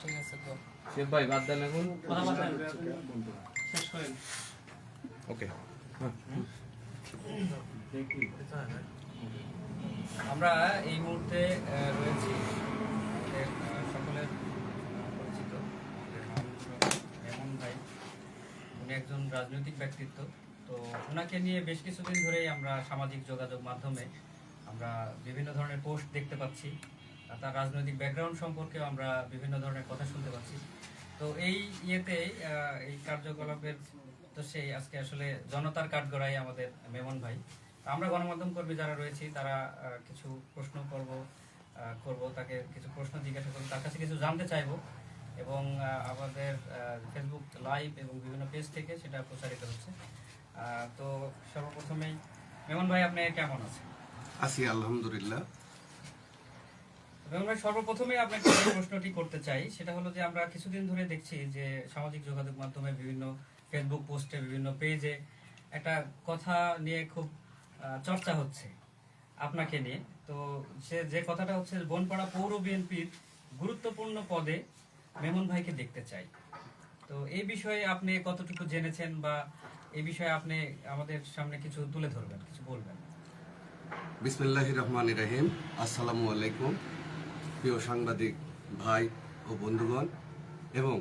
ঠিক আছে তো। শেফ ভাই বাদ দেন এখন। শেষ করেন। ওকে আমরা এই মুহূর্তে রয়েছি। আমাদের, সকলের পরিচিত। মেমন ভাই। উনি একজন রাজনৈতিক ব্যক্তিত্ব। তো ওনাকে নিয়ে বেশ কিছুদিন ধরেই আমরা সামাজিক যোগাযোগ মাধ্যমে আমরা বিভিন্ন ধরনের পোস্ট দেখতে পাচ্ছি। তার রাজনৈতিক ব্যাকগ্রাউন্ড সম্পর্কেও আমরা বিভিন্ন ধরনের কথা শুনতে পাচ্ছি। তো এই ইয়েতে এই কার্যকলাপের তো সেই আজকে আসলে জনতার কাঠগড়াই আমাদের মেমন ভাই। আমরা গণমাধ্যম কর্মী যারা রয়েছি, তারা কিছু প্রশ্ন করব করব, তাকে কিছু প্রশ্ন জিজ্ঞাসা করব, তার কাছে কিছু জানতে চাইব এবং আমাদের ফেসবুক লাইভ এবং বিভিন্ন পেজ থেকে সেটা প্রচারিত হচ্ছে। তো সর্বপ্রথমেই, মেমন ভাই, আপনি কেমন আছেন? আছি, আলহামদুলিল্লাহ। ভাই সর্বপ্রথমে আপনাকে প্রশ্নটি করতে চাই, সেটা হলো যে আমরা কিছুদিন ধরে দেখছি যে সামাজিক যোগাযোগ মাধ্যমে বিভিন্ন ফেসবুক পোস্টে, বিভিন্ন পেজে একটা কথা নিয়ে খুব চর্চা হচ্ছে আপনাকে নিয়ে। তো সে যে কথাটা হচ্ছে বনপাড়া পৌর বিএনপির গুরুত্বপূর্ণ পদে মেমন ভাইকে দেখতে চাই। তো এই বিষয়ে আপনি কতটুকু জেনেছেন বা এই বিষয়ে আপনি আমাদের সামনে কিছু তুলে ধরবেন, কিছু বলবেন? বিসমিল্লাহ রহমান রাহিম। আসসালামু আলাইকুম। প্রিয় সাংবাদিক, ভাই ও বন্ধুগণ, এবং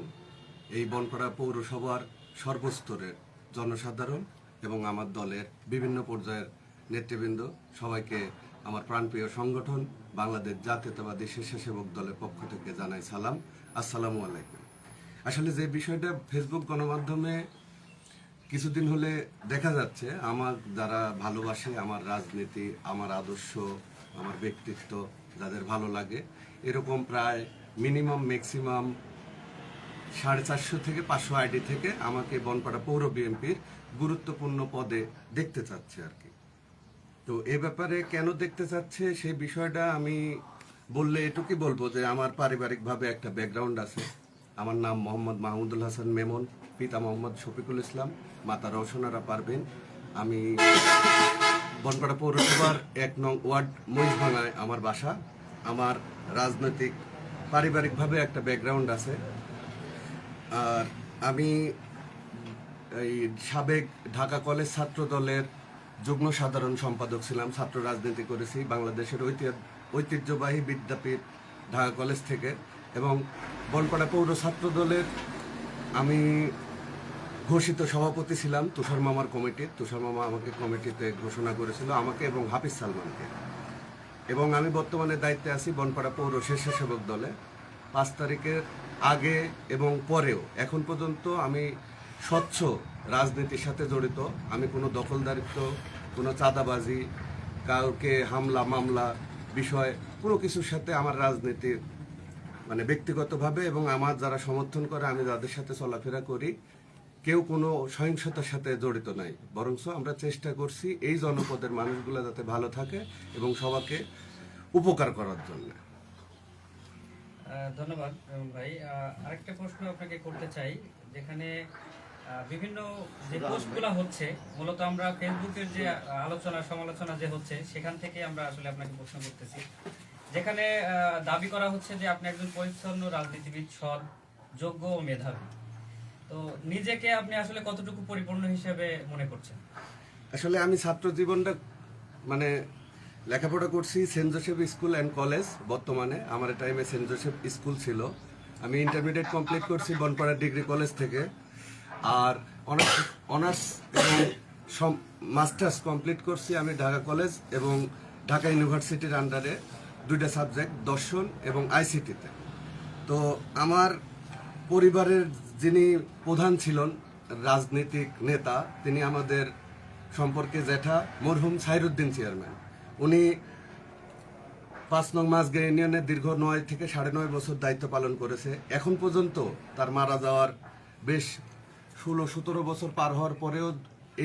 এই বনপাড়া পৌরসভার সর্বস্তরের জনসাধারণ এবং আমার দলের বিভিন্ন পর্যায়ের নেতৃবৃন্দ, সবাইকে আমার প্রাণপ্রিয় সংগঠন, বাংলাদেশ জাতীয়তাবাদী স্বেচ্ছাসেবক দলের পক্ষ থেকে জানাই সালাম। আসসালামু আলাইকুম। আসলে যে বিষয়টা ফেসবুক গণমাধ্যমে কিছুদিন হলে দেখা যাচ্ছে, আমার যারা ভালোবাসে, আমার রাজনীতি, আমার আদর্শ, আমার ব্যক্তিত্ব, যাদের ভালো লাগে এরকম প্রায় মিনিমাম ম্যাক্সিমাম সাড়ে চারশো থেকে পাঁচশো আইডি থেকে আমাকে বনপাড়া পৌর বিএনপির গুরুত্বপূর্ণ পদে দেখতে চাচ্ছে আর কি। তো এ ব্যাপারে কেন দেখতে চাচ্ছে সেই বিষয়টা আমি বললে এটুকুই বলব যে আমার পারিবারিকভাবে একটা ব্যাকগ্রাউন্ড আছে। আমার নাম মোহাম্মদ মাহমুদুল হাসান মেমন, পিতা মোহাম্মদ শফিকুল ইসলাম, মাতা রওশনারা পারবেন আমি বনপাড়া পৌরসভার এক নং ওয়ার্ড মহিষভাঙায় আমার বাসা। আমার রাজনৈতিক, পারিবারিকভাবে একটা ব্যাকগ্রাউন্ড আছে। আর আমি এই সাবেক ঢাকা কলেজ ছাত্র দলের যুগ্ম সাধারণ সম্পাদক ছিলাম, ছাত্র রাজনীতি করেছি বাংলাদেশের ঐতিহ্য- ঐতিহ্যবাহী বিদ্যাপীঠ ঢাকা কলেজ থেকে। এবং বনপাড়া পৌর ছাত্র দলের আমি ঘোষিত সভাপতি ছিলাম তুষার মামার কমিটির তুষার মামা আমাকে কমিটিতে ঘোষণা করেছিল, আমাকে এবং হাফিজ সালমানকে। এবং আমি বর্তমানে দায়িত্বে আছি বনপাড়া পৌর স্বেচ্ছাসেবক দলে। পাঁচ তারিখের আগে এবং পরেও, এখন পর্যন্ত আমি স্বচ্ছ রাজনীতির সাথে জড়িত। আমি কোনো দখলদারিত্ব, কোনো চাঁদাবাজি, কাউকে হামলা, মামলা বিষয়, কোনো কিছুর সাথে আমার রাজনীতির মানে ব্যক্তিগতভাবে এবং আমার যারা সমর্থন করে আমি যাদের সাথে চলাফেরা করি। কেউ কোনো সহিংসতার সাথে জড়িত নাই। বরঞ্চ আমরা চেষ্টা করছি এই জনপদের মানুষগুলো যাতে ভালো থাকে এবং সবাইকে উপকার করার জন্য। ধন্যবাদ ভাই। আরেকটা প্রশ্ন আপনাকে করতে চাই যেখানে বিভিন্ন যে পোস্টগুলো হচ্ছে মূলত আমরা ফেসবুকের যে আলোচনা সমালোচনা যে হচ্ছে সেখান থেকে আমরা আসলে আপনাকে প্রশ্ন করতেছি। যেখানে আহ, দাবি করা হচ্ছে যে আপনি একজন পরিচ্ছন্ন রাজনীতিবিদ সৎ যোগ্য ও মেধাবী। তো নিজেকে আপনি আসলে কতটুকু পরিপূর্ণ হিসেবে মনে করছেন? আসলে আমি ছাত্র জীবনটা মানে লেখাপড়া করছি saint Joseph school and college বর্তমানে। আমার টাইমে সেন্ট জোসেফ স্কুল ছিল। আমি ইন্টারমিডিয়েট কমপ্লিট করছি বনপাড়া ডিগ্রি কলেজ থেকে। আর অনার্স অনার্স এবং মাস্টার্স কমপ্লিট করছি আমি ঢাকা কলেজ এবং ঢাকা ইউনিভার্সিটির আন্ডারে দুইটা সাবজেক্ট দর্শন এবং আইসিটিতে তো আমার পরিবারের যিনি প্রধান ছিলেন রাজনৈতিক নেতা, তিনি আমাদের সম্পর্কে জ্যাঠা মরহুম সাইরুদ্দিন চেয়ারম্যান। উনি পাঁচ নং মাসগে ইউনিয়নের দীর্ঘ নয় থেকে সাড়ে নয় বছর দায়িত্ব পালন করেছে। এখন পর্যন্ত তার মারা যাওয়ার বেশ ষোলো, সতেরো বছর পার হওয়ার পরেও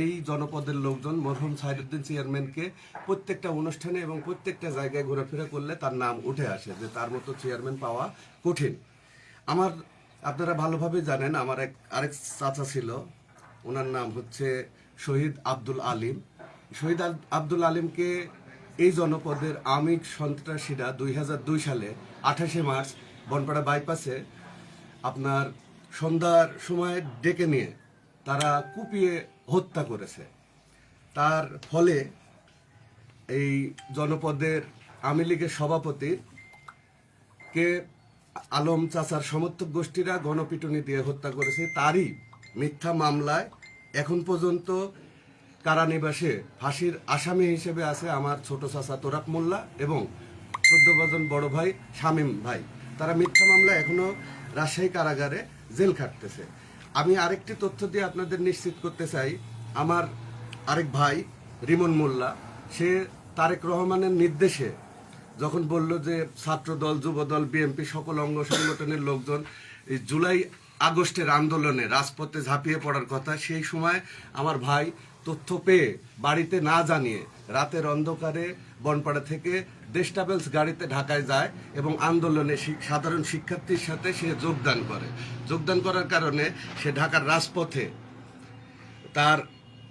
এই জনপদের লোকজন মরহুম সাইরুদ্দিন চেয়ারম্যানকে প্রত্যেকটা অনুষ্ঠানে এবং প্রত্যেকটা জায়গায় ঘোরাফেরা করলে তার নাম উঠে আসে যে তার মতো চেয়ারম্যান পাওয়া কঠিন। আমার আপনারা ভালোভাবে জানেন, আমার এক, আরেক চাচা ছিল। ওনার নাম হচ্ছে শহীদ আব্দুল আলিম। শহীদ আব্দুল আলিমকে এই জনপদের আমিক সন্ত্রাসীরা দুই হাজার দুই সালে আঠাশে মার্চ বনপাড়া বাইপাসে আপনার সন্ধ্যার সময় ডেকে নিয়ে তারা কুপিয়ে হত্যা করেছে। তার ফলে এই জনপদের আওয়ামী লীগের সভাপতি কে আলম চাচার সমর্থক গোষ্ঠীরা গণপিটুনি দিয়ে হত্যা করেছে। তারই মিথ্যা মামলায় এখন পর্যন্ত কারানিবাসে ফাঁসির আসামি হিসেবে আছে আমার ছোট চাচা তোরাক মোল্লা এবং চোদ্দ বজন বড় ভাই শামীম ভাই। তারা মিথ্যা মামলা এখনও রাজশাহী কারাগারে জেল খাটতেছে। আমি আরেকটি তথ্য দিয়ে আপনাদের নিশ্চিত করতে চাই। আমার আরেক ভাই রিমন মোল্লা, সে তারেক রহমানের নির্দেশে যখন বলল যে ছাত্র দল যুব দল বিএনপি সকল অঙ্গ সংগঠনের লোকজন, এই জুলাই আগস্টের আন্দোলনে রাজপথে ঝাঁপিয়ে পড়ার কথা, সেই সময় আমার ভাই তথ্য পেয়ে বাড়িতে না জানিয়ে রাতের অন্ধকারে বনপাড়া থেকে ট্রাভেলস গাড়িতে ঢাকায় যায় এবং আন্দোলনে সাধারণ শিক্ষার্থীর সাথে সে যোগদান করে। যোগদান করার কারণে সে ঢাকার রাজপথে তার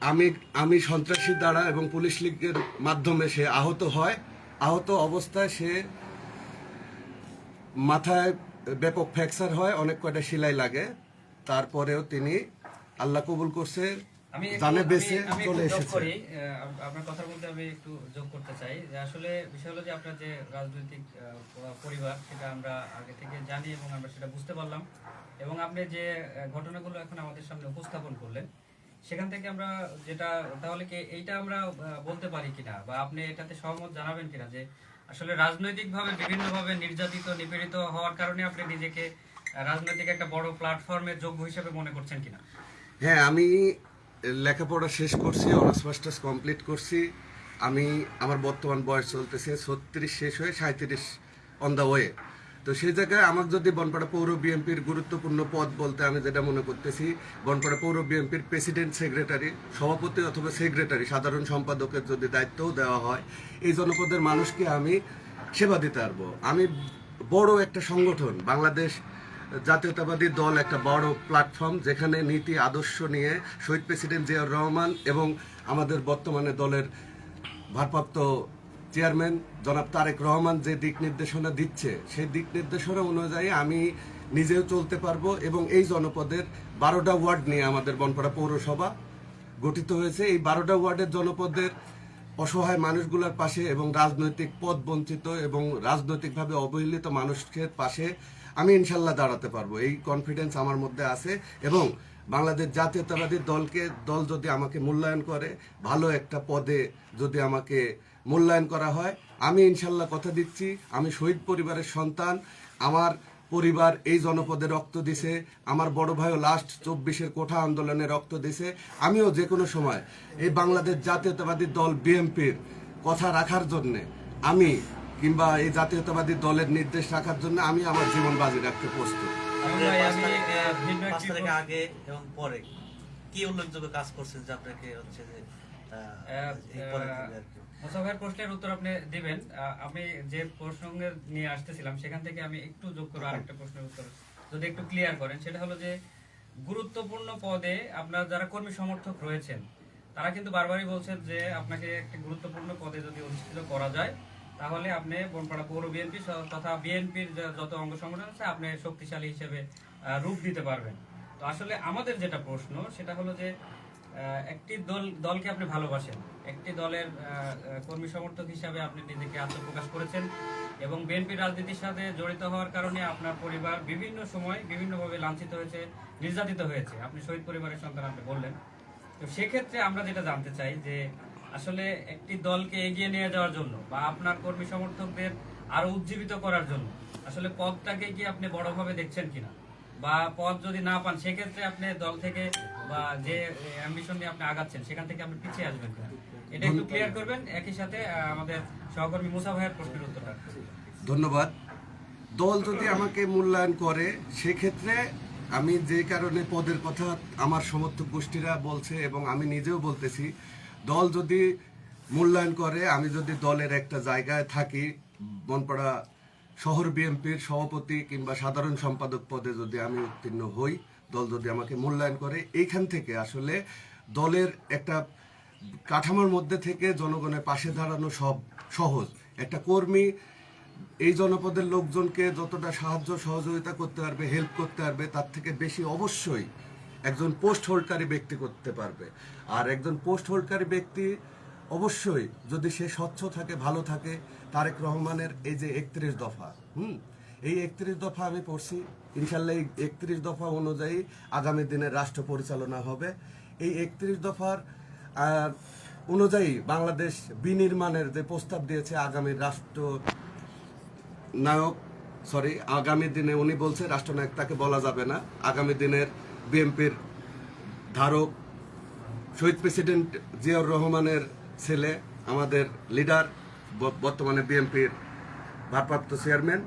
আমি আমি সন্ত্রাসীর দ্বারা এবং পুলিশ লীগের মাধ্যমে সে আহত হয়। আহত অবস্থায় সে মাথায় ব্যাপক ফ্র্যাকচার হয় অনেক কয়টা সেলাই লাগে। তারপরেও তিনি আল্লাহ কবুল করছে আমি জানে আমি- চলে এসেছে। করি আহ, আপ- আপনার কথার মধ্যে আমি একটু যোগ করতে চাই। যে আসলে বিষয় হলো যে আপনার যে রাজনৈতিক আহ, পরিবার সেটা আমরা আগে থেকে জানি এবং আমরা সেটা বুঝতে পারলাম। এবং আপনি যে ঘটনাগুলো এখন আমাদের সামনে উপস্থাপন করলেন সেখান থেকে আমরা যেটা, তাহলে কি এইটা আমরা বলতে পারি কিনা? বা আপনি এটাতে সহমত জানাবেন কিনা যে আসলে রাজনৈতিকভাবে বিভিন্নভাবে নির্যাতিত, নিপীড়িত হওয়ার কারণে আপনি নিজেকে রাজনৈতিক একটা বড় প্ল্যাটফর্মের যোগ্য হিসেবে মনে করছেন কিনা? হ্যাঁ আমি লেখাপড়া শেষ করছি অনার্স মাস্টার্স কমপ্লিট করছি। আমি, আমার বর্তমান বয়স চলতেছে ছত্রিশ শেষ হয়ে সাঁত্রিশ অন দ্য ওয়ে তো সেই জায়গায় আমার যদি বনপাড়া পৌর বিএনপির গুরুত্বপূর্ণ পদ বলতে আমি যেটা মনে করতেছি, বনপাড়া পৌর বিএনপির প্রেসিডেন্ট, সেক্রেটারি, সভাপতি অথবা সেক্রেটারি, সাধারণ সম্পাদকের যদি দায়িত্বও দেওয়া হয়, এই জনপদের মানুষকে আমি সেবা দিতে পারব। আমি বড় একটা সংগঠন, বাংলাদেশ জাতীয়তাবাদী দল, একটা বড় প্ল্যাটফর্ম, যেখানে নীতি, আদর্শ নিয়ে শহীদ প্রেসিডেন্ট জিয়াউর রহমান এবং আমাদের বর্তমানে দলের ভারপ্রাপ্ত চেয়ারম্যান জনাব তারেক রহমান যে দিক নির্দেশনা দিচ্ছে, সেই দিক নির্দেশনা অনুযায়ী আমি নিজেও চলতে পারব এবং এই জনপদের বারোটা ওয়ার্ড নিয়ে আমাদের বনপাড়া পৌরসভা গঠিত হয়েছে। এই বারোটা ওয়ার্ডের জনপদের অসহায় মানুষগুলোর পাশে এবং রাজনৈতিক পদ বঞ্চিত এবং রাজনৈতিকভাবে অবহেলিত মানুষের পাশে আমি ইনশাল্লাহ দাঁড়াতে পারব। এই কনফিডেন্স আমার মধ্যে আছে এবং বাংলাদেশ জাতীয়তাবাদী দলকে, দল যদি আমাকে মূল্যায়ন করে, ভালো একটা পদে যদি আমাকে মূল্যায়ন করা হয়। আমি ইনশাল্লাহ কথা দিচ্ছি। আমি শহীদ পরিবারের সন্তান। আমার পরিবার এই জনপদে রক্ত দিছে। আমার বড় ভাইও লাস্ট চব্বিশের কোঠা আন্দোলনে রক্ত দিছে। আমিও যে কোনো সময় এই বাংলাদেশ জাতীয়তাবাদী দল বিএনপির কথা রাখার জন্য আমি কিংবা এই জাতীয়তাবাদী দলের নির্দেশ রাখার জন্য আমি আমার জীবন বাজি রাখতে প্রস্তুত। আগে এবং পরে কি উল্লেখযোগ্য কাজ করছেন যে আপনাকে হচ্ছে যে আহ, আহ, এই পদে দিবে আর কি? মুসা ভাইয়ের প্রশ্নের উত্তর আপনি দিবেন আমি যে প্রসঙ্গে নিয়ে আসতেছিলাম সেখান থেকে আমি একটু যোগ করে আরেকটা প্রশ্নের উত্তর যদি একটু ক্লিয়ার করেন সেটা হলো যে গুরুত্বপূর্ণ পদে আপনার যারা কর্মী সমর্থক রয়েছেন তারা কিন্তু বারবারই বলছেন যে আপনাকে একটা গুরুত্বপূর্ণ পদে যদি অধিষ্ঠিত করা যায় তাহলে আপনি বনপাড়া পৌর বিএনপি তথা বিএনপির যত অঙ্গ সংগঠন আছে আপনি শক্তিশালী হিসেবে রূপ দিতে পারবেন তো আসলে আমাদের যেটা প্রশ্ন সেটা হলো যে একটি দল, দলকে আপনি ভালোবাসেন। একটি দলের কর্মী সমর্থক হিসাবে আপনি নিজেকে আত্মপ্রকাশ করেছেন এবং বিএনপি রাজনীতির সাথে জড়িত হওয়ার কারণে আপনার পরিবার বিভিন্ন সময় বিভিন্নভাবে লাঞ্ছিত হয়েছে, নির্যাতিত হয়েছে। আপনি শহীদ পরিবারের সন্তান আপনি বললেন। তো সেক্ষেত্রে আমরা যেটা জানতে চাই যে, আসলে একটি দলকে এগিয়ে নিয়ে যাওয়ার জন্য বা আপনার কর্মী সমর্থকদের আরও উজ্জীবিত করার জন্য, আসলে পদটাকে কি আপনি বড়ভাবে দেখছেন কিনা? বা পদ যদি না পান, সেক্ষেত্রে আপনি দল থেকে বা যে অ্যাম্বিশন নিয়ে আপনি আগাচ্ছেন সেখান থেকে আপনি পিছিয়ে আসবেন এটা একটু ক্লিয়ার করবেন একই সাথে আমাদের সহকর্মী মুসা ভাইয়ের প্রশ্নের উত্তরটা। ধন্যবাদ। দল যদি আমাকে মূল্যায়ন করে সেক্ষেত্রে আমি যে কারণে পদের কথা আমার সমর্থক গোষ্ঠীরা বলছে এবং আমি নিজেও বলতেছি দল যদি মূল্যায়ন করে আমি যদি দলের একটা জায়গায় থাকি বনপাড়া শহর বিএনপির সভাপতি কিংবা সাধারণ সম্পাদক পদে যদি আমি উত্তীর্ণ হই দল যদি আমাকে মূল্যায়ন করে, এইখান থেকে আসলে দলের একটা কাঠামোর মধ্যে থেকে জনগণের পাশে দাঁড়ানো সব সহজ। একটা কর্মী এই জনপদের লোকজনকে যতটা সাহায্য সহযোগিতা করতে পারবে হেল্প করতে পারবে, তার থেকে বেশি অবশ্যই একজন পোস্ট হোল্ডকারী ব্যক্তি করতে পারবে। আর একজন পোস্ট হোল্ডকারী ব্যক্তি অবশ্যই যদি সে স্বচ্ছ থাকে, ভালো থাকে, তারেক রহমানের এই যে একত্রিশ দফা, হুম, এই একত্রিশ দফা আমি পড়ছি ইনশাল্লাহ একত্রিশ দফা অনুযায়ী আগামী দিনে রাষ্ট্র পরিচালনা হবে। এই একত্রিশ দফার অনুযায়ী বাংলাদেশ বিনির্মাণের যে প্রস্তাব দিয়েছে আগামী রাষ্ট্র নায়ক সরি আগামী দিনে উনি বলছে রাষ্ট্রনায়ক, তাকে বলা যাবে না। আগামী দিনের বিএনপির ধারক শহীদ প্রেসিডেন্ট জিয়াউর রহমানের ছেলে, আমাদের লিডার বর্তমানে বিএনপির ভারপ্রাপ্ত চেয়ারম্যান।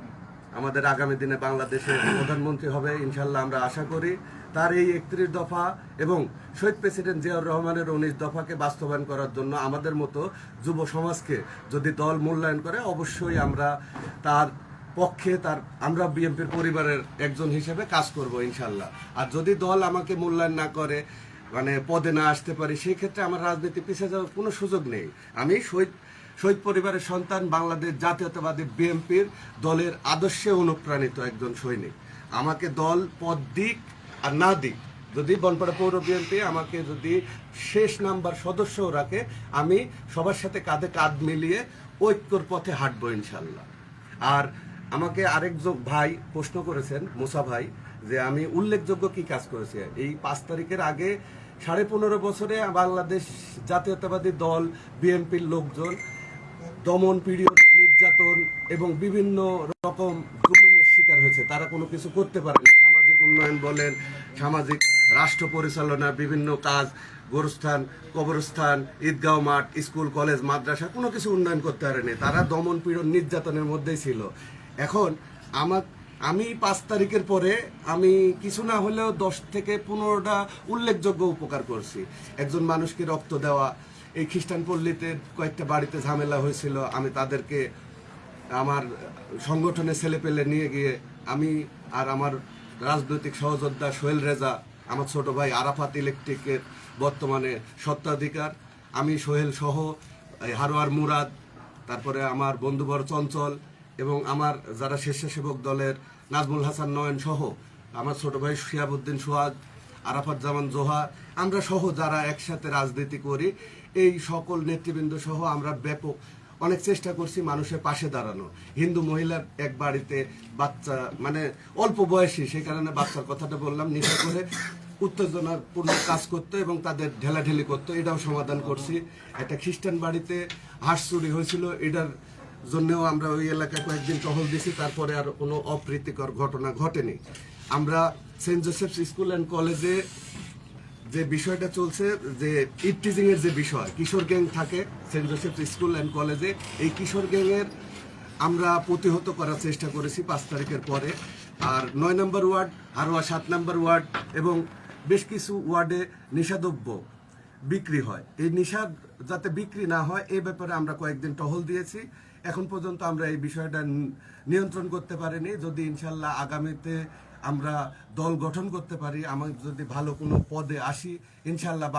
আমাদের আগামী দিনে বাংলাদেশের প্রধানমন্ত্রী হবে ইনশাল্লাহ আমরা আশা করি। তার এই একত্রিশ দফা এবং শহীদ প্রেসিডেন্ট জিয়াউর রহমানের উনিশ দফাকে বাস্তবায়ন করার জন্য আমাদের মতো যুব সমাজকে যদি দল মূল্যায়ন করে, অবশ্যই আমরা তার পক্ষে তার, আমরা বিএনপির পরিবারের একজন হিসেবে কাজ করব ইনশাল্লাহ আর যদি দল আমাকে মূল্যায়ন না করে মানে পদে না আসতে পারি, সেই ক্ষেত্রে আমার রাজনীতি পিছিয়ে যাওয়ার কোনো সুযোগ নেই। আমি শহীদ শহীদ পরিবারের সন্তান বাংলাদেশ জাতীয়তাবাদী বিএনপির দলের আদর্শে অনুপ্রাণিত একজন সৈনিক। আমাকে দল, পদ দিক আর না দিক। যদি বনপাড়া পৌর বিএনপি আমাকে যদি শেষ নাম্বার সদস্য রাখে, আমি সবার সাথে কাঁধে কাঁধ মিলিয়ে ঐক্যর পথে হাঁটবো ইনশাল্লাহ আর আমাকে আরেকজন ভাই প্রশ্ন করেছেন, মুসা ভাই, যে আমি উল্লেখযোগ্য কি কাজ করেছি? এই পাঁচ তারিখের আগে সাড়ে পনেরো বছরে বাংলাদেশ জাতীয়তাবাদী দল, বিএনপির লোকজন দমন পিরিয়ড নির্যাতন এবং বিভিন্ন রকম জুলুমের শিকার হয়েছে। তারা কোনো কিছু করতে পারেনি। সামাজিক উন্নয়ন বলেন, সামাজিক রাষ্ট্র পরিচালনা, বিভিন্ন কাজ, গোরস্থান, কবরস্থান, ঈদগাঁও মাঠ, স্কুল, কলেজ, মাদ্রাসা, কোনো কিছু উন্নয়ন করতে পারেনি। তারা দমন পীড়ন, নির্যাতনের মধ্যেই ছিল। এখন আমার, আমি পাঁচ তারিখের পরে আমি কিছু না হলেও দশ থেকে পনেরোটা উল্লেখযোগ্য উপকার করছি। একজন মানুষকে রক্ত দেওয়া এই খ্রিস্টান পল্লীতে কয়েকটা বাড়িতে ঝামেলা হয়েছিল। আমি তাদেরকে আমার সংগঠনে ছেলে পেলে নিয়ে গিয়ে আমি আর আমার রাজনৈতিক সহযোদ্ধা সোহেল রেজা, আমার ছোট ভাই আরাফাত ইলেকট্রিকের বর্তমানে সত্ত্বাধিকার আমি সোহেল সহ হারোয়ার মুরাদ, তারপরে আমার বন্ধুবর চঞ্চল এবং আমার যারা স্বেচ্ছাসেবক দলের নাজমুল হাসান নয়ন সহ আমার ছোট ভাই শিয়াবুদ্দিন সোহাগ, আরাফাত জামান জোহা, আমরা সহ যারা একসাথে রাজনীতি করি এই সকল নেতৃবৃন্দ সহ আমরা ব্যাপক অনেক চেষ্টা করছি মানুষের পাশে দাঁড়ানো হিন্দু মহিলার এক বাড়িতে বাচ্চা মানে অল্প বয়সী, সেই কারণে বাচ্চার কথাটা বললাম, নেশা করে উত্তেজনার পূর্ণ কাজ করতো এবং তাদের ঢেলাঢেলি করতো, এটাও সমাধান করছি। একটা খ্রিস্টান বাড়িতে হাঁস চুরি হয়েছিল, এটার জন্যও আমরা ওই এলাকায় কয়েকদিন টহল দিছি, তারপরে আর কোনো অপ্রীতিকর ঘটনা ঘটেনি। আমরা সেন্ট জোসেফস স্কুল অ্যান্ড কলেজে যে বিষয়টা চলছে, যে ইপটিজিং এর যে বিষয়, কিশোর গ্যাং থাকে সেন্ট জোসেফ স্কুল অ্যান্ড কলেজে, এই কিশোর গ্যাংয়ের আমরা প্রতিহত করার চেষ্টা করেছি পাঁচ তারিখের পরে। আর নয় নম্বর ওয়ার্ড হারোয়া সাত নম্বর ওয়ার্ড এবং বেশ কিছু ওয়ার্ডে নিষাদ্রব্য বিক্রি হয়। এই নিষাদ যাতে বিক্রি না হয় এই ব্যাপারে আমরা কয়েকদিন টহল দিয়েছি। এখন পর্যন্ত আমরা এই বিষয়টা নিয়ন্ত্রণ করতে পারিনি। যদি ইনশাল্লাহ আগামীতে আমরা দল গঠন করতে পারি আমার যদি ভালো কোনো পদে আসি ইনশাল্লাহ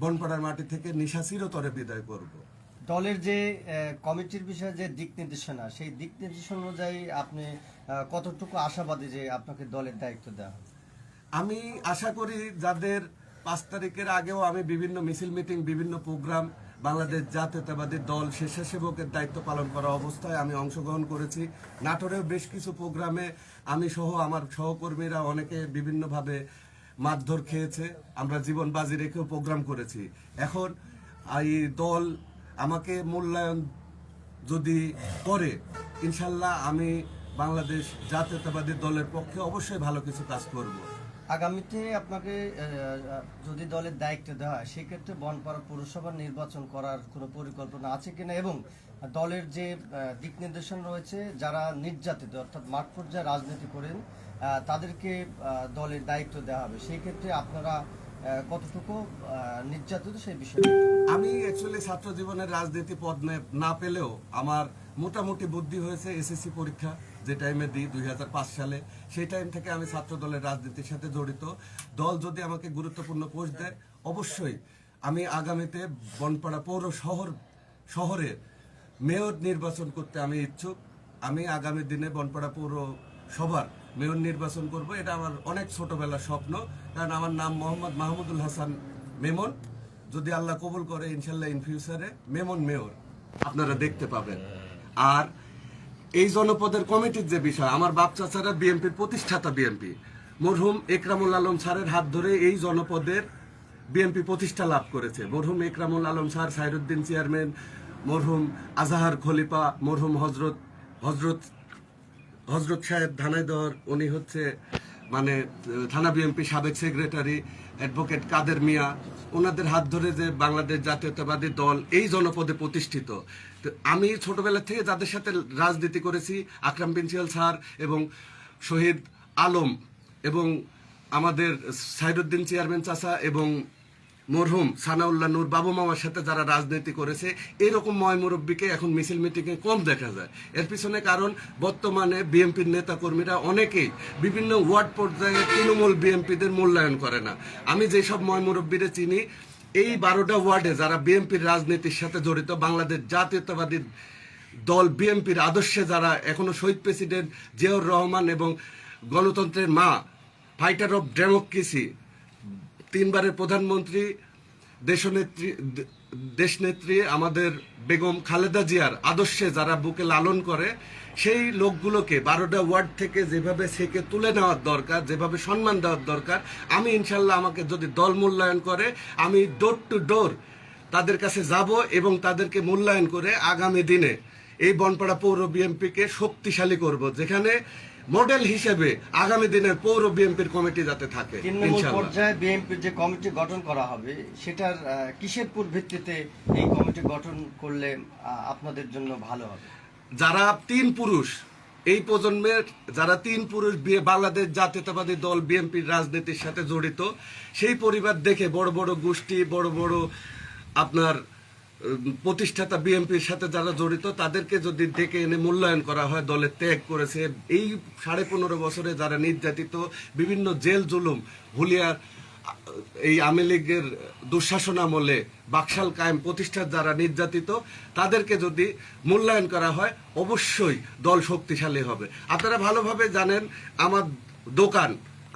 বনপাড়ার মাটি থেকে নিশা চিরতরে বিদায় করব। দলের যে কমিটির বিষয়ে যে দিক নির্দেশনা সেই দিক নির্দেশনা অনুযায়ী আপনি কতটুকু আশাবাদী যে আপনাকে দলের দায়িত্ব দেওয়া হবে? আমি আশা করি যাদের পাঁচ তারিখের আগেও আমি বিভিন্ন মিছিল মিটিং বিভিন্ন প্রোগ্রাম বাংলাদেশ জাতীয়তাবাদী দল স্বেচ্ছাসেবকের দায়িত্ব পালন করা অবস্থায় আমি অংশগ্রহণ করেছি। নাটোরেও বেশ কিছু প্রোগ্রামে আমি সহ আমার সহকর্মীরা অনেকে বিভিন্নভাবে মারধর খেয়েছে। আমরা জীবন বাজি রেখেও প্রোগ্রাম করেছি। এখন এই দল আমাকে মূল্যায়ন যদি করে, ইনশাল্লাহ আমি বাংলাদেশ জাতীয়তাবাদী দলের পক্ষে অবশ্যই ভালো কিছু কাজ করব। আগামীতে আপনাকে যদি দলের দায়িত্ব দেওয়া হয়, সেক্ষেত্রে বনপাড়া পৌরসভা নির্বাচন করার কোনো পরিকল্পনা আছে কিনা এবং দলের যে দিক নির্দেশন রয়েছে, যারা নির্যাতিত, অর্থাৎ মাঠ পর্যায়ে রাজনীতি করেন তাদেরকে দলের দায়িত্ব দেওয়া হবে। সেই ক্ষেত্রে আপনারা কতটুকু নির্যাতিত সেই বিষয়ে আমি অ্যাকচুয়ালি ছাত্র জীবনের রাজনীতি পদ না পেলেও আমার মোটামুটি বুদ্ধি হয়েছে এসএসসি পরীক্ষা। যে টাইমে দিই, দুই সালে, সেই টাইম থেকে আমি ছাত্র দলের রাজনীতির সাথে জড়িত। দল যদি আমাকে গুরুত্বপূর্ণ পোস্ট দেয়, অবশ্যই আমি আগামীতে বনপাড়া পৌর শহর, শহরে মেয়র নির্বাচন করতে আমি ইচ্ছুক। আমি আগামী দিনে বনপাড়া পৌর সবার মেয়র নির্বাচন করব। এটা আমার অনেক ছোটবেলার স্বপ্ন। কারণ আমার নাম মোহাম্মদ মাহমুদুল হাসান মেমন। যদি আল্লাহ কবুল করে, ইনশাল্লাহ ইন ফিউচারে মেমন মেয়র আপনারা দেখতে পাবেন। আর এই জনপদের কমিটির যে বিষয়, আমার বাপ চাচারা বিএনপির প্রতিষ্ঠাতা বিএনপি। মরহুম একরামুল আলম স্যারের হাত ধরে এই জনপদের বিএনপি প্রতিষ্ঠা লাভ করেছে। মরহুম একরামুল আলম স্যার, সাইরুদ্দিন চেয়ারম্যান, মরহুম আজাহার খলিফা, মরহুম হজরত হজরত হজরত সাহেব ধানাইদর, উনি হচ্ছে মানে থানা বিএনপি সাবেক সেক্রেটারি, অ্যাডভোকেট কাদের মিয়া। ওনাদের হাত ধরে যে বাংলাদেশ জাতীয়তাবাদী দল এই জনপদে প্রতিষ্ঠিত। আমি ছোটবেলা থেকে যাদের সাথে রাজনীতি করেছি, আকরাম প্রিন্সিপাল স্যার এবং শহীদ আলম এবং আমাদের সাইরুদ্দিন চেয়ারম্যান চাচা এবং মরহুম সানাউল্লাহ নূর বাবু মামার সাথে যারা রাজনীতি করেছে, এরকম ময় মুরব্বীকে এখন মিছিল মিটিংয়ে কম দেখা যায়। এর পিছনে কারণ, বর্তমানে বিএনপির নেতা কর্মীরা অনেকেই বিভিন্ন ওয়ার্ড পর্যায়ে তৃণমূল বিএনপিদের মূল্যায়ন করে না। আমি যেসব ময় মুরব্বীরে চিনি এই বারোটা ওয়ার্ডে যারা বিএনপির রাজনীতির সাথে জড়িত, বাংলাদেশ জাতীয়তাবাদী দল বিএনপির আদর্শে যারা এখনও শহীদ প্রেসিডেন্ট জিয়াউর রহমান এবং গণতন্ত্রের মা ফাইটার অফ ডেমোক্রেসি তিনবারের প্রধানমন্ত্রী, দেশনেত্রী দেশনেত্রী আমাদের বেগম খালেদা জিয়ার আদর্শে যারা বুকে লালন করে সেই লোকগুলোকে বারোটা ওয়ার্ড থেকে যেভাবে সেকে তুলে নেওয়ার দরকার যেভাবে সম্মান দেওয়ার দরকার আমি ইনশাল্লাহ আমাকে যদি দল মূল্যায়ন করে আমি ডোর টু ডোর তাদের কাছে যাব এবং তাদেরকে মূল্যায়ন করে আগামী দিনে এই বনপাড়া পৌর বিএনপিকে শক্তিশালী করব যেখানে মডেল হিসেবে আগামী দিনের পৌর বিএনপির কমিটি যাতে থাকে তৃণমূল পর্যায়ে বিএনপির যে কমিটি গঠন করা হবে সেটার কিসের ভিত্তিতে এই কমিটি গঠন করলে আপনাদের জন্য ভালো হবে? যারা তিন পুরুষ, এই প্রজন্মের যারা তিন পুরুষ বিয়ে বাংলাদেশ জাতীয়তাবাদী দল, বিএনপির রাজনীতির সাথে জড়িত, সেই পরিবার দেখে বড় বড় গোষ্ঠী, বড় বড় আপনার প্রতিষ্ঠাতা বিএনপির সাথে যারা জড়িত, তাদেরকে যদি ডেকে এনে মূল্যায়ন করা হয়, দলে ত্যাগ করেছে, এই সাড়ে পনেরো বছরে যারা নির্যাতিত, বিভিন্ন জেল জুলুম, হুলিয়ার এই আওয়ামী লীগের দুঃশাসন আমলে বাকশাল কায়েম প্রতিষ্ঠার যারা নির্যাতিত, তাদেরকে যদি মূল্যায়ন করা হয়, অবশ্যই দল শক্তিশালী হবে। আপনারা ভালোভাবে জানেন, আমার দোকান,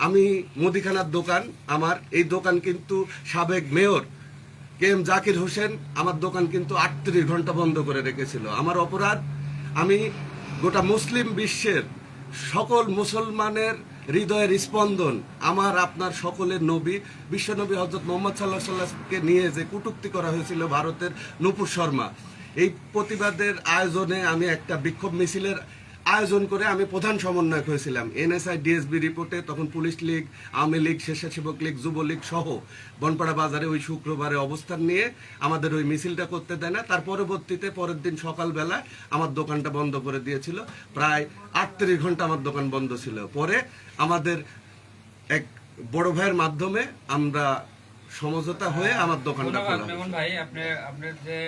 আমি মুদিখানার দোকান, আমার এই দোকান কিন্তু সাবেক mayor K M Zakir Hossain, আমার দোকান কিন্তু আটত্রিশ ঘণ্টা বন্ধ করে রেখেছিল। আমার অপরাধ, আমি গোটা মুসলিম বিশ্বের সকল মুসলমানের হৃদয়ের স্পন্দন, আমার, আপনার সকলের নবী, বিশ্বনবী হজরত মোহাম্মদ সাল্লাহ সাল্লাহকে নিয়ে যে কটুক্তি করা হয়েছিল ভারতের নুপুর শর্মা। এই প্রতিবাদের আয়োজনে আমি একটা বিক্ষোভ মিছিলের আয়োজন করে আমি প্রধান সমন্বয়ক হয়েছিলাম। এনএসআই ডিএসবি রিপোর্টে তখন পুলিশ লীগ আওয়ামী লীগ স্বেচ্ছাসেবক লীগ যুবলীগ সহ বনপাড়া বাজারে ওই শুক্রবারে অবস্থান নিয়ে আমাদের ওই মিছিলটা করতে দেয় না। তার পরবর্তীতে পরের দিন সকালবেলা আমার দোকানটা বন্ধ করে দিয়েছিল। প্রায় আটত্রিশ ঘণ্টা আমার দোকান বন্ধ ছিল। পরে আমাদের এক বড় ভাইয়ের মাধ্যমে আমরা সমঝোতা হয়ে আমার দোকানটা খোলা ভাই আপনি আপনার যে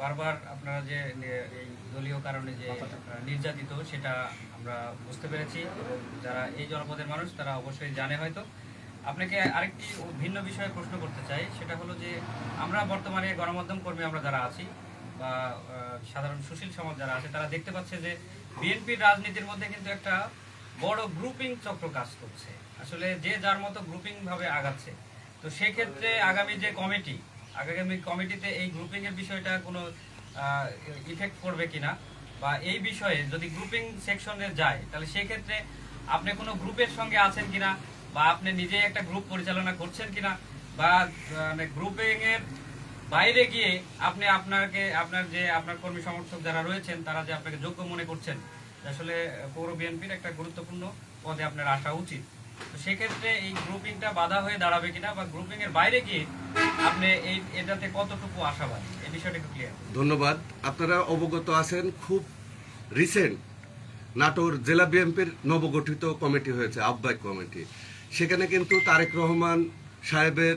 বারবার আপনারা যে দলীয় কারণে যে নির্যাতিত, সেটা আমরা বুঝতে পেরেছি যারা এই জনপদের মানুষ, তারা অবশ্যই জানে হয়তো। আপনাকে আরেকটি ভিন্ন বিষয়ে প্রশ্ন করতে চাই, সেটা হলো যে আমরা বর্তমানে গণমাধ্যম কর্মী আমরা যারা আছি বা সাধারণ সুশীল সমাজ যারা আছে, তারা দেখতে পাচ্ছে যে বিএনপির রাজনীতির মধ্যে কিন্তু একটা বড় গ্রুপিং চক্র কাজ করছে। আসলে যে যার মতো গ্রুপিং ভাবে আগাচ্ছে। তো সেক্ষেত্রে আগামী যে কমিটি, আগামী কমিটিতে এই গ্রুপিং এর বিষয়টা কোনো ইফেক্ট করবে কিনা বা এই বিষয়ে যদি গ্রুপিং সেকশনে যায়, তাহলে সেক্ষেত্রে আপনি কোনো গ্রুপের সঙ্গে আছেন কিনা বা আপনি নিজেই একটা গ্রুপ পরিচালনা করছেন কিনা বা মানে গ্রুপিং এর বাইরে গিয়ে আপনি আপনাকে, আপনার যে, আপনার কর্মী সমর্থক যারা রয়েছেন, তারা যে আপনাকে যোগ্য মনে করছেন, আসলে পৌর বিএনপির একটা গুরুত্বপূর্ণ পদে আপনার আসা উচিত। সেক্ষেত্রে এই গ্রুপিংটা বাধা হয়ে দাঁড়াবে কিনা বা গ্রুপিং এর বাইরে গিয়ে আপনি এই, এটাতে কতটুকু আশাবাদ? এই বিষয়টা একটু ক্লিয়ার ধন্যবাদ। আপনারা অবগত আছেন, খুব রিসেন্ট নাটোর জেলা বিএনপির নবগঠিত কমিটি হয়েছে, আহ্বায়ক কমিটি। সেখানে কিন্তু তারেক রহমান সাহেবের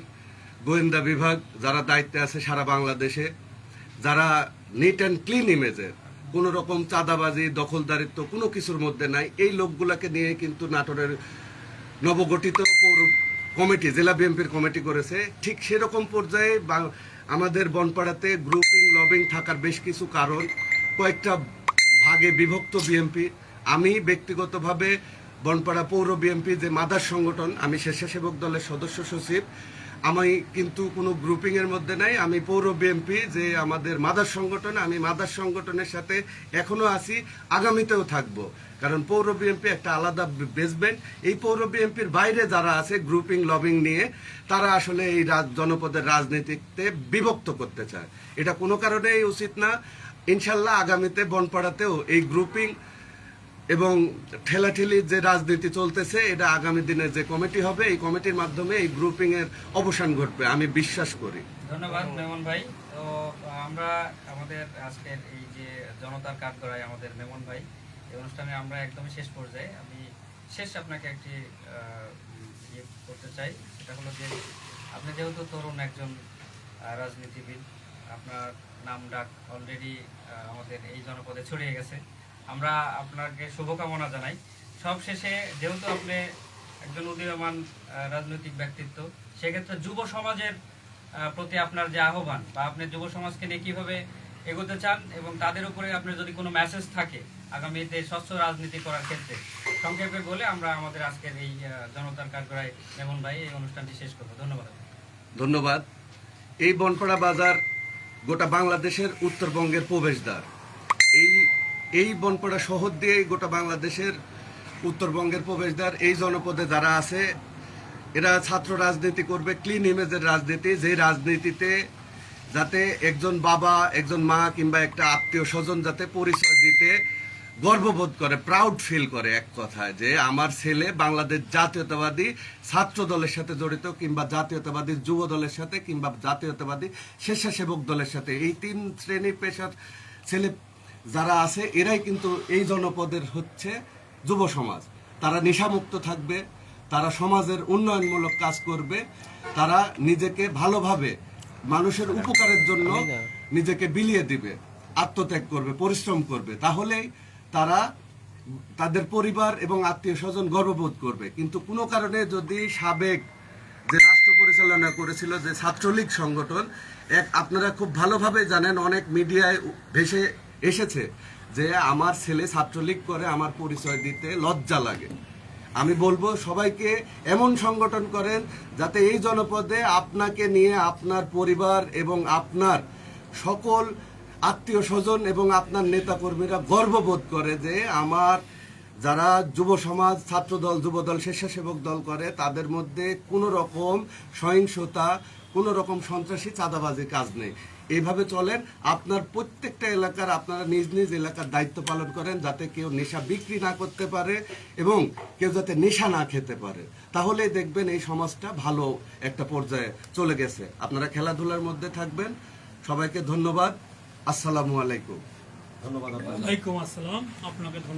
গোয়েন্দা বিভাগ যারা দায়িত্বে আছে সারা বাংলাদেশে, যারা নিট অ্যান্ড ক্লিন ইমেজের কোনো রকম চাঁদাবাজি, দখলদারিত্ব কোনো কিছুর মধ্যে নাই, এই লোকগুলাকে নিয়ে কিন্তু নাটোরের নবগঠিত পৌর কমিটি, জেলা বিএনপির কমিটি করেছে। ঠিক সেরকম পর্যায়ে আমাদের বনপাড়াতে গ্রুপিং লবিং থাকার বেশ কিছু কারণ, কয়েকটা ভাগে বিভক্ত বিএনপি। আমি ব্যক্তিগতভাবে বনপাড়া পৌর বিএনপি যে মাদার সংগঠন, আমি স্বেচ্ছাসেবক দলের সদস্য সচিব। আমি কিন্তু কোনো গ্রুপিং এর মধ্যে নাই। আমি পৌর বিএনপি যে আমাদের মাদার সংগঠন, আমি মাদার সংগঠনের সাথে এখনও আছি, আগামীতেও থাকব। কারণ পৌর বিএনপি একটা আলাদা বেসমেন্ট এই পৌর বিএনপির বাইরে যারা আছে গ্রুপিং লবিং নিয়ে, তারা আসলে এই জনপদের রাজনীতিতে বিভক্ত করতে চায়। এটা কোনো কারণেই উচিত না। ইনশাল্লাহ আগামীতে বনপাড়াতেও এই গ্রুপিং এবং ঠেলাঠেলি যে রাজনীতি চলতেছে, এটা আগামী দিনে যে কমিটি হবে, এই কমিটির মাধ্যমে এই গ্রুপিং এর অবসান ঘটবে, আমি বিশ্বাস করি। ধন্যবাদ, মেমন ভাই। তো, আমরা আমাদের আজকের এই যে জনতার কাঠ করায় আমাদের মেমন ভাই, এই অনুষ্ঠানে আমরা একদমই শেষ পর্যায়ে। আমি শেষ আপনাকে একটি ইয়ে করতে চাই, সেটা হলো যে, আপনি যেহেতু তরুণ একজন রাজনীতিবিদ, আপনার নাম ডাক অলরেডি আমাদের এই জনপদে ছড়িয়ে গেছে। আমরা আপনাকে শুভকামনা জানাই। সব শেষে যেহেতু আপনি একজন উদীয়মান রাজনৈতিক ব্যক্তিত্ব, সেক্ষেত্রে যুব সমাজের প্রতি আপনার যে আহ্বান বা আপনি যুব সমাজকে নিয়ে কীভাবে এগোতে চান এবং তাদের উপরে আপনার যদি কোনো মেসেজ থাকে আগামীতে স্বচ্ছ রাজনীতি করার ক্ষেত্রে, সংক্ষেপে বলে আমরা আমাদের আজকের এই জনতার কাঠগড়ায় মেমন ভাই এই অনুষ্ঠানটি শেষ করব। ধন্যবাদ। ধন্যবাদ। এই বনপাড়া বাজার গোটা বাংলাদেশের উত্তরবঙ্গের প্রবেশদ্বার। এই এই বনপাড়া শহর দিয়েই গোটা বাংলাদেশের উত্তরবঙ্গের প্রবেশদ্বার, এই জনপদে যারা আছে, এরা ছাত্র রাজনীতি করবে ক্লিন ইমেজের রাজনীতি, যে রাজনীতিতে যাতে একজন বাবা, একজন মা কিংবা একটা আত্মীয় স্বজন যাতে পরিচয় দিতে গর্ববোধ করে প্রাউড ফিল করে এক কথায় যে আমার ছেলে বাংলাদেশ জাতীয়তাবাদী ছাত্র দলের সাথে জড়িত কিংবা জাতীয়তাবাদী যুব দলের সাথে কিংবা জাতীয়তাবাদী স্বেচ্ছাসেবক দলের সাথে। এই তিন শ্রেণির পেশার ছেলে যারা আছে এরাই কিন্তু এই জনপদের হচ্ছে যুব সমাজ। তারা নেশামুক্ত থাকবে তারা সমাজের উন্নয়নমূলক কাজ করবে তারা নিজেকে ভালোভাবে মানুষের উপকারের জন্য নিজেকে বিলিয়ে দিবে আত্মত্যাগ করবে পরিশ্রম করবে। তাহলেই তারা তাদের পরিবার এবং আত্মীয় স্বজন গর্ববোধ করবে। কিন্তু কোনো কারণে যদি সাবেক যে রাষ্ট্র পরিচালনা করেছিল যে ছাত্রলীগ সংগঠন এক আপনারা খুব ভালোভাবে জানেন অনেক মিডিয়ায় ভেসে এসেছে যে আমার ছেলে ছাত্রলীগ করে আমার পরিচয় দিতে লজ্জা লাগে। আমি বলব সবাইকে এমন সংগঠন করেন যাতে এই জনপদে আপনাকে নিয়ে আপনার পরিবার এবং আপনার সকল আত্মীয় স্বজন এবং আপনার নেতাকর্মীরা গর্ববোধ করে যে আমার যারা যুব সমাজ, ছাত্রদল, যুবদল, স্বেচ্ছাসেবক দল করে, তাদের মধ্যে কোনো রকম সহিংসতা, কোনো রকম সন্ত্রাসী চাঁদাবাজি কাজ নেই। এইভাবে চলেন। আপনার প্রত্যেকটা এলাকার আপনারা নিজ নিজ এলাকার দায়িত্ব পালন করেন যাতে কেউ নেশা বিক্রি না করতে পারে এবং কেউ যাতে নেশা না খেতে পারে। তাহলেই দেখবেন এই সমাজটা ভালো একটা পর্যায়ে চলে গেছে। আপনারা খেলাধুলার মধ্যে থাকবেন। সবাইকে ধন্যবাদ। আসসালামু আলাইকুম। ধন্যবাদ আপনাকে। ওয়ালাইকুম আসসালাম। আপনাকে ধন্যবাদ।